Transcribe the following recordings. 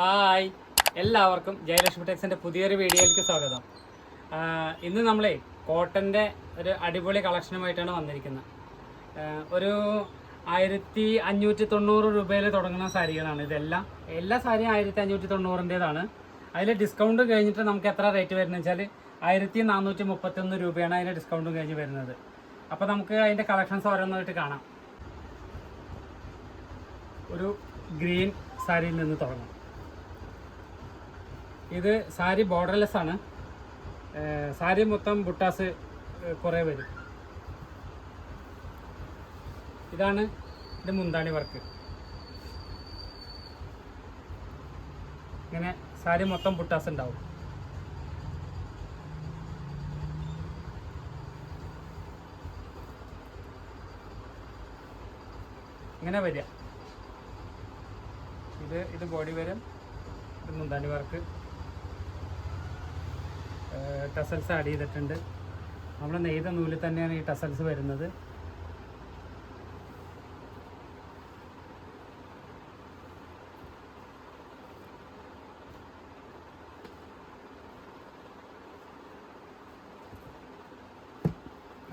Hi. എല്ലാവർക്കും ജയലക്ഷ്മി ടെക്സിന്റെ പുതിയൊരു വീഡിയോയിലേക്ക് സ്വാഗതം. ഇന്ന് നമ്മളെ കോട്ടന്റെ ഒരു അടിപൊളി കളക്ഷനുമായിട്ടാണ് വന്നിരിക്കുന്നത്. ഒരു ആയിരത്തി അഞ്ഞൂറ്റി തൊണ്ണൂറ് രൂപയിൽ തുടങ്ങുന്ന സാരികളാണ് ഇതെല്ലാം. എല്ലാ സാരിയും ആയിരത്തി അഞ്ഞൂറ്റി തൊണ്ണൂറിന്റേതാണ് അതിൽ ഡിസ്കൗണ്ട് കഴിഞ്ഞിട്ട് നമുക്ക് എത്ര റേറ്റ് വരുന്നത് വെച്ചാൽ ആയിരത്തി നാനൂറ്റി മുപ്പത്തൊന്ന് രൂപയാണ് അതിന്റെ ഡിസ്കൗണ്ടും കഴിഞ്ഞ് വരുന്നത്. അപ്പോൾ നമുക്ക് അതിന്റെ കളക്ഷൻസ് ഓരോന്നായിട്ട് കാണാം. ഒരു ഗ്രീൻ സാരിയിൽ നിന്ന് തുടങ്ങാം. ഇത് സാരി ബോർഡർലെസ് ആണ്. സാരി മൊത്തം ബുട്ടാസ് കുറേ വരും. ഇതാണ് ഇത് മുന്താണി വർക്ക് ഇങ്ങനെ സാരി മൊത്തം ബുട്ടാസ് ഉണ്ടാവും. ഇങ്ങനെ വരിക. ഇത് ഇത് ബോഡി വരും ഇത് മുന്താണി വർക്ക് ടസൽസ് ആഡ് ചെയ്തിട്ടുണ്ട്. നമ്മൾ നെയ്ത നൂലിൽ തന്നെയാണ് ഈ ടസൽസ് വരുന്നത്.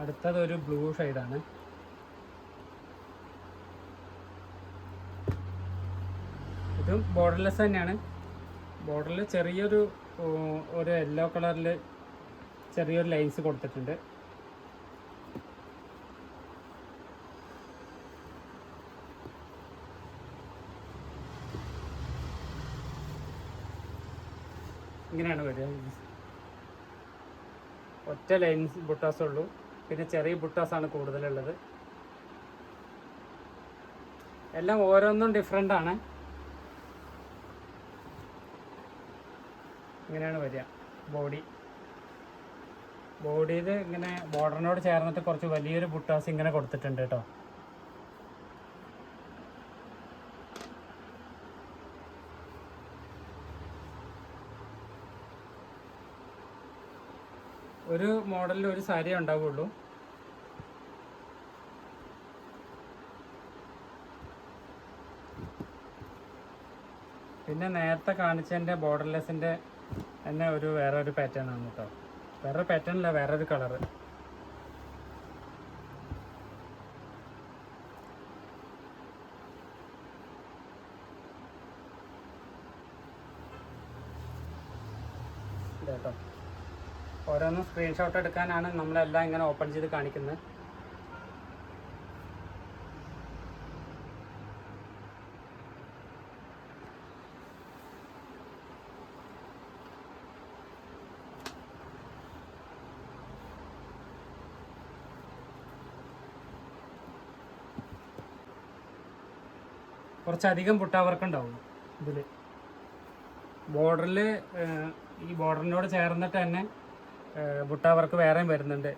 അടുത്തത് ഒരു ബ്ലൂ ഷെയ്ഡാണ് ഇതും ബോർഡർലെസ് തന്നെയാണ്. ബോർഡറിൽ ചെറിയൊരു ഒരു യെല്ലോ കളറിൽ ചെറിയൊരു ലൈൻസ് കൊടുത്തിട്ടുണ്ട്. ഇങ്ങനെയാണ് വരിക. ഒറ്റ ലൈൻസ് ബുട്ടാസ് ഉള്ളൂ. പിന്നെ ചെറിയ ബുട്ടാസാണ് കൂടുതലുള്ളത്. എല്ലാം ഓരോന്നും ഡിഫറെന്റ് ആണ്. ഇങ്ങനെയാണ് വരിക. ബോഡി ബോഡിയിൽ ഇങ്ങനെ ബോർഡറിനോട് ചേർന്നിട്ട് കുറച്ച് വലിയൊരു ബുട്ടാസ് ഇങ്ങനെ കൊടുത്തിട്ടുണ്ട് കേട്ടോ. ഒരു മോഡലിൽ ഒരു സാരിയേ ഉണ്ടാവുള്ളൂ. പിന്നെ നേരത്തെ കാണിച്ചതിന്റെ ബോർഡർലെസ്സിന്റെ തന്നെ ഒരു വേറെ ഒരു പാറ്റേൺ ആണ് കേട്ടോ വേറെ പാറ്റേൺ അല്ല വേറെ ഒരു കളറ് കേട്ടോ ഓരോന്നും സ്ക്രീൻഷോട്ട് എടുക്കാനാണ് നമ്മളെല്ലാം ഇങ്ങനെ ഓപ്പൺ ചെയ്ത് കാണിക്കുന്നത് കുറച്ചധികം പുട്ടാവർക്ക് ഉണ്ടാവും ഇതിൽ ബോർഡറിൽ ഈ ബോർഡറിനോട് ചേർന്നിട്ട് തന്നെ ബുട്ടാവർക്ക് വേറെയും വരുന്നുണ്ട്.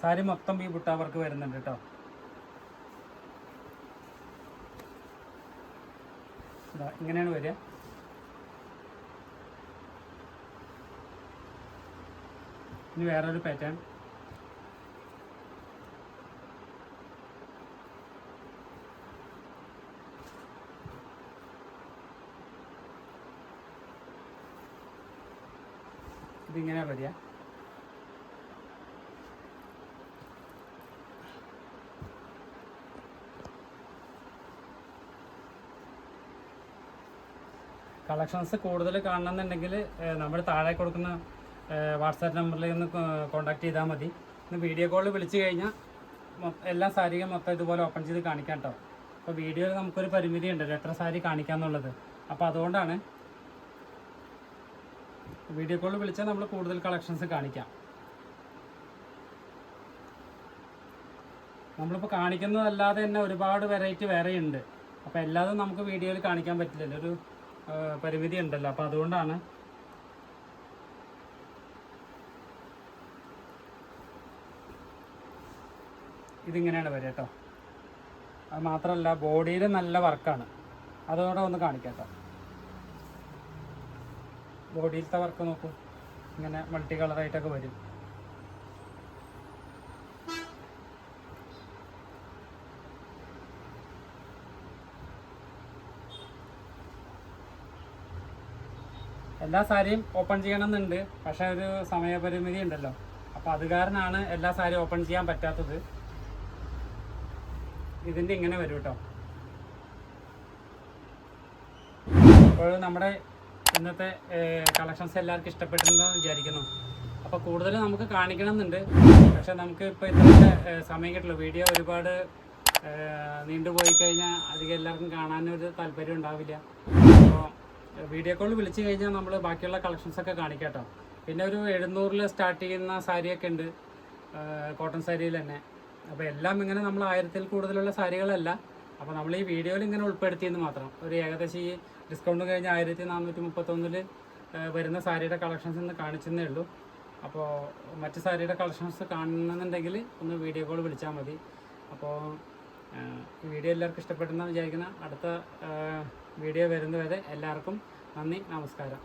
സാരി മൊത്തം ഈ ബുട്ടാവർക്ക് വരുന്നുണ്ട് കേട്ടോ ഇങ്ങനെയാണ് വരിക. ഇനി വേറൊരു പാറ്റേൺ ഇതിങ്ങനെ വരിക. കളക്ഷൻസ് കൂടുതൽ കാണണമെന്നുണ്ടെങ്കിൽ നമ്മൾ താഴെ കൊടുക്കുന്ന വാട്സാപ്പ് നമ്പറിൽ ഒന്ന് കോൺടാക്ട് ചെയ്താൽ മതി. ഇന്ന് വീഡിയോ കോളിൽ വിളിച്ചു കഴിഞ്ഞാൽ എല്ലാ സാരിയും മൊത്തം ഇതുപോലെ ഓപ്പൺ ചെയ്ത് കാണിക്കാം കേട്ടോ അപ്പോൾ വീഡിയോയിൽ നമുക്കൊരു പരിമിതി ഉണ്ട് എത്ര സാരി കാണിക്കാന്നുള്ളത്. അപ്പോൾ അതുകൊണ്ടാണ് വീഡിയോ കോളിൽ വിളിച്ചാൽ നമ്മൾ കൂടുതൽ കളക്ഷൻസ് കാണിക്കാം. നമ്മളിപ്പോൾ കാണിക്കുന്നതല്ലാതെ തന്നെ ഒരുപാട് വെറൈറ്റി വേറെ ഉണ്ട്. അപ്പോൾ എല്ലാതും നമുക്ക് വീഡിയോയിൽ കാണിക്കാൻ പറ്റില്ലല്ലോ. ഒരു പരിമിതി ഉണ്ടല്ലോ. അപ്പോൾ അതുകൊണ്ടാണ് ഇതിങ്ങനെയാണ് വരിക കേട്ടോ. അത് മാത്രമല്ല ബോഡിയിൽ നല്ല വർക്കാണ് അതോടെ ഒന്ന് കാണിക്കാം കേട്ടോ. ബോഡിയിലത്തെ വർക്ക് നോക്കും. ഇങ്ങനെ മൾട്ടി കളറായിട്ടൊക്കെ വരും. എല്ലാ സാരിയും ഓപ്പൺ ചെയ്യണമെന്നുണ്ട്. പക്ഷെ ഒരു സമയപരിമിതി ഉണ്ടല്ലോ. അപ്പോൾ അത് കാരണമാണ് എല്ലാ സാരിയും ഓപ്പൺ ചെയ്യാൻ പറ്റാത്തത്. ഇതിന്റെ ഇങ്ങനെ വരും കേട്ടോ അപ്പോൾ നമ്മുടെ ഇന്നത്തെ കളക്ഷൻസ് എല്ലാവർക്കും ഇഷ്ടപ്പെട്ടിട്ടുണ്ടെന്ന് വിചാരിക്കുന്നു. അപ്പോൾ കൂടുതൽ നമുക്ക് കാണിക്കണം എന്നുണ്ട് പക്ഷെ നമുക്ക് ഇപ്പോൾ ഏഹ്, സമയം കിട്ടില്ല. വീഡിയോ ഒരുപാട് നീണ്ടുപോയി കഴിഞ്ഞാൽ അധികം എല്ലാവർക്കും കാണാനൊരു താല്പര്യം ഉണ്ടാവില്ല. അപ്പോൾ വീഡിയോ കോൾ വിളിച്ചു കഴിഞ്ഞാൽ നമ്മൾ ബാക്കിയുള്ള കളക്ഷൻസ് ഒക്കെ കാണിക്കാം കേട്ടോ പിന്നെ ഒരു എഴുന്നൂറിൽ സ്റ്റാർട്ട് ചെയ്യുന്ന സാരിയൊക്കെ ഉണ്ട്. കോട്ടൺ സാരിയിൽ തന്നെ. അപ്പോൾ എല്ലാം ഇങ്ങനെ നമ്മൾ ആയിരത്തിൽ കൂടുതലുള്ള സാരികളല്ല. അപ്പോൾ നമ്മൾ ഈ വീഡിയോയിൽ ഇങ്ങനെ ഉൾപ്പെടുത്തിയെന്ന് മാത്രം. ഒരു ഏകദേശം ഈ ഡിസ്കൗണ്ട് കഴിഞ്ഞ ആയിരത്തി നാനൂറ്റി മുപ്പത്തൊന്നിൽ വരുന്ന സാരിയുടെ കളക്ഷൻസ് ഇന്ന് കാണിച്ചെന്നേ ഉള്ളൂ. അപ്പോൾ മറ്റ് സാരിയുടെ കളക്ഷൻസ് കാണണമെന്നുണ്ടെങ്കിൽ ഒന്ന് വീഡിയോ കോൾ വിളിച്ചാൽ മതി. അപ്പോൾ വീഡിയോ എല്ലാവർക്കും ഇഷ്ടപ്പെട്ടെന്ന് വിചാരിക്കുന്ന അടുത്ത വീഡിയോ വരുന്നവരെ എല്ലാവർക്കും നന്ദി നമസ്കാരം.